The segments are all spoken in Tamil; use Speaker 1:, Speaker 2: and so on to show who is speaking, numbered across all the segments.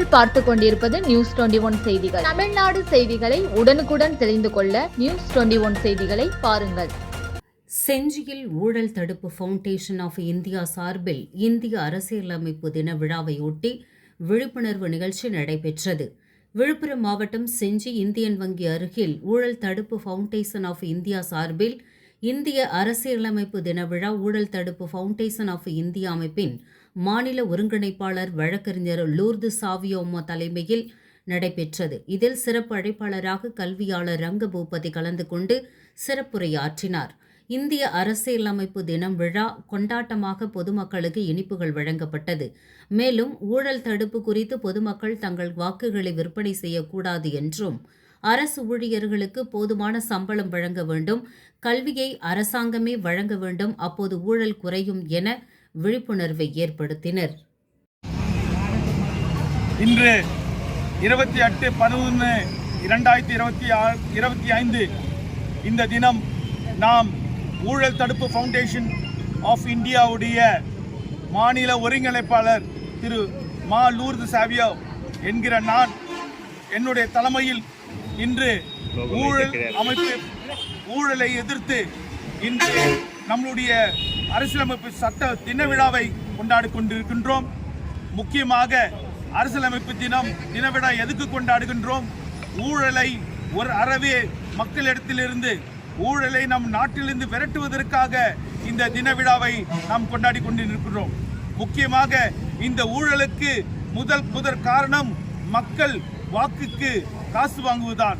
Speaker 1: நீங்கள் பார்த்து கொண்டிருப்பது நியூஸ் டுவெண்டி ஒன் செய்திகள். தமிழ்நாடு செய்திகளை உடனுக்குடன் தெரிந்து கொள்ள நியூஸ் டுவெண்டி ஒன் செய்திகளை பாருங்கள்.
Speaker 2: செஞ்சியில் ஊழல் தடுப்பு ஃபவுண்டேஷன் ஆஃப் இந்தியா சார்பில் இந்திய அரசியலமைப்பு தின விழாவையொட்டி விழிப்புணர்வு நிகழ்ச்சி நடைபெற்றது. விழுப்புரம் மாவட்டம் செஞ்சி இந்தியன் வங்கி அருகில் ஊழல் தடுப்பு ஃபவுண்டேஷன் ஆஃப் இந்தியா சார்பில் இந்திய அரசியலமைப்பு தின விழா ஊழல் தடுப்பு ஃபவுண்டேஷன் ஆஃப் இந்தியா அமைப்பின் மாநில ஒருங்கிணைப்பாளர் வழக்கறிஞர் லூர்து சாவியோமா தலைமையில் நடைபெற்றது. இதில் சிறப்பு அழைப்பாளராக கல்வியாளர் ரங்கபூபதி கலந்து கொண்டு சிறப்புரையாற்றினார். இந்திய அரசியலமைப்பு தினம் விழா கொண்டாட்டமாக பொதுமக்களுக்கு இனிப்புகள் வழங்கப்பட்டது. மேலும் ஊழல் தடுப்பு குறித்து பொதுமக்கள் தங்கள் வாக்குகளை விற்பனை செய்யக்கூடாது என்றும் அரசு ஊழியர்களுக்கு போதுமான சம்பளம் வழங்க வேண்டும் கல்வியை அரசாங்கமே வழங்க வேண்டும் அப்போது ஊழல் குறையும் என விழிப்புணர்வை ஏற்படுத்தினர்.
Speaker 3: இன்று இருபத்தி எட்டு பதினொன்று இரண்டாயிரத்தி இருபத்தி ஆ- இருபத்தி ஐந்து இந்த தினம் நாம் ஊழல் தடுப்பு ஃபவுண்டேஷன் ஆஃப் இந்தியாவுடைய மாநில ஒருங்கிணைப்பாளர் திரு மா லூர்து சாவியோ என்கிற நான் என்னுடைய தலைமையில் இன்று ஊழல் அமைப்பு ஊழலை எதிர்த்து இன்று நம்மளுடைய அரசியலமைப்பு சட்ட தின விழாவை கொண்டாடி கொண்டிருக்கின்றோம். முக்கியமாக அரசியலமைப்பு தினம் தின விழா எதுக்கு கொண்டாடுகின்றோம்? ஊழலை ஒரு அறவே மக்களிடத்திலிருந்து ஊழலை நம் நாட்டிலிருந்து விரட்டுவதற்காக இந்த தின விழாவை நாம் கொண்டாடி கொண்டிருக்கிறோம் முக்கியமாக இந்த ஊழலுக்கு முதல் முதற் காரணம் மக்கள் வாக்குக்கு காசு வாங்குவதுதான்.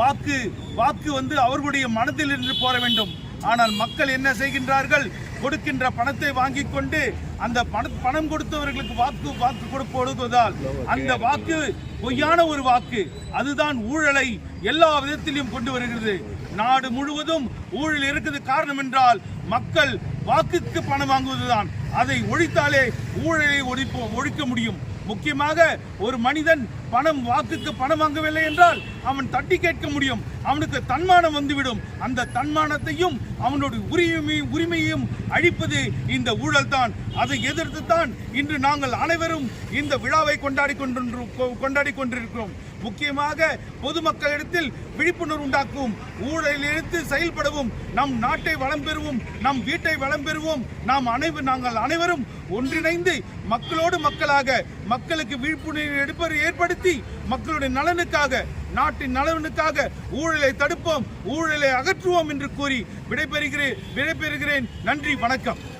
Speaker 3: வாக்கு வாக்கு வந்து அவர்களுடைய மனதில் இருந்து போற வேண்டும். ஆனால் மக்கள் என்ன செய்கின்றார்கள்? கொடுக்கின்ற பணத்தை வாங்கி கொண்டு அந்த பண பணம் கொடுத்தவர்களுக்கு வாக்கு வாக்கு கொடுப்பதால் அந்த வாக்கு பொய்யான ஒரு வாக்கு. அதுதான் ஊழலை எல்லா விதத்திலும் கொண்டு வருகிறது. நாடு முழுவதும் ஊழல் இருக்குது. காரணம் என்றால் மக்கள் வாக்குக்கு பணம் வாங்குவதுதான். அதை ஒழித்தாலே ஊழலை ஒழிப்போம் ஒழிக்க முடியும். முக்கியமாக ஒரு மனிதன் பணம் வாக்குக்கு பணம் வாங்கவில்லை என்றால் அவன் தட்டி கேட்க முடியும். அவனுக்கு தன்மானம் வந்துவிடும். அந்த தன்மானத்தையும் அவனுடைய உரிமை உரிமையையும் அழிப்பது இந்த ஊழல் தான் அதை எதிர்த்து தான் இன்று நாங்கள் அனைவரும் இந்த விழாவை கொண்டாடி கொண்டிருக்கிறோம் கொண்டாடி கொண்டிருக்கிறோம். முக்கியமாக பொதுமக்களிடத்தில் விழிப்புணர்வு உண்டாக்கும். ஊழலில் எடுத்து செயல்படவும் நம் நாட்டை வளம் பெறுவோம் நம் வீட்டை வளம் பெறுவோம். நாம் அனைவரும் நாங்கள் அனைவரும் ஒன்றிணைந்து மக்களோடு மக்களாக மக்களுக்கு விழிப்புணர்வு எடுப்பதை ஏற்படுத்தி மக்களுடைய நலனுக்காக நாட்டின் நலனுக்காக ஊழலை தடுப்போம் ஊழலை அகற்றுவோம் என்று கூறி விடைபெறுகிறேன் விடைபெறுகிறேன். நன்றி வணக்கம்.